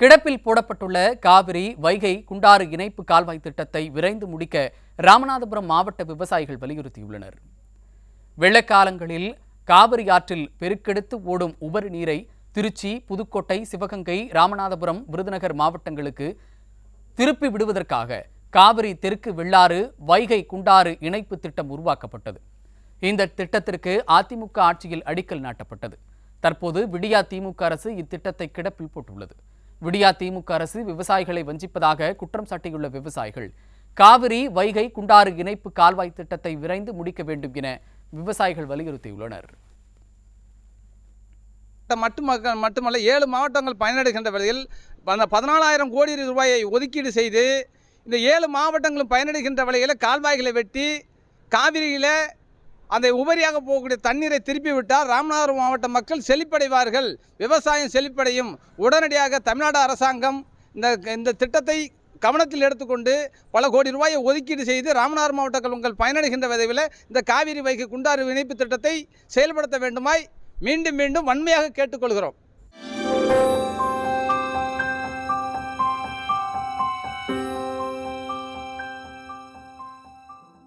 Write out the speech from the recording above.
கிடப்பில் போடப்பட்டுள்ள காவிரி வைகை குண்டாறு இணைப்பு கால்வாய் திட்டத்தை விரைந்து முடிக்க ராமநாதபுரம் மாவட்ட விவசாயிகள் வலியுறுத்தியுள்ளனர். வெள்ளக்காலங்களில் காவிரி ஆற்றில் பெருக்கெடுத்து ஓடும் உபரி நீரை திருச்சி புதுக்கோட்டை சிவகங்கை ராமநாதபுரம் விருதுநகர் மாவட்டங்களுக்கு திருப்பி விடுவதற்காக காவிரி தெற்கு வெள்ளாறு வைகை குண்டாறு இணைப்பு திட்டம் உருவாக்கப்பட்டது. இந்த திட்டத்திற்கு அதிமுக ஆட்சியில் அடிக்கல் நாட்டப்பட்டது. தற்போது விடியா திமுக அரசு இத்திட்டத்தை கிடப்பில் போட்டுள்ளது. விடியா திமுக அரசு விவசாயிகளை வஞ்சிப்பதாக குற்றம் சாட்டியுள்ள விவசாயிகள். காவிரி வைகை குண்டாறு இணைப்பு கால்வாய் திட்டத்தை விரைந்து முடிக்க வேண்டும் என விவசாயிகள் வலியுறுத்தியுள்ளனர். மட்டும் மக்கள் மட்டுமல்ல ஏழு மாவட்டங்கள் பயனடைகின்ற வகையில் அந்த பதினாலாயிரம் கோடி ரூபாயை ஒதுக்கீடு செய்து இந்த ஏழு மாவட்டங்களும் பயனடைகின்ற வகையில் கால்வாய்களை வெட்டி காவிரியில் அந்த உபரியாக போகக்கூடிய தண்ணீரை திருப்பி விட்டால் ராமநாதபுரம் மாவட்ட மக்கள் செழிப்படைவார்கள். விவசாயம் செழிப்படையும். உடனடியாக தமிழ்நாடு அரசாங்கம் இந்த இந்த திட்டத்தை கவனத்தில் எடுத்துக்கொண்டு பல கோடி ரூபாயை ஒதுக்கீடு செய்து ராமநாதபுரம் மாவட்டங்கள் உங்கள் பயனடைகின்ற விதவில் இந்த காவிரி வைகை குண்டாறு இணைப்பு திட்டத்தை செயல்படுத்த வேண்டுமாய் மீண்டும் மீண்டும் வன்மையாக கேட்டுக்கொள்கிறோம்.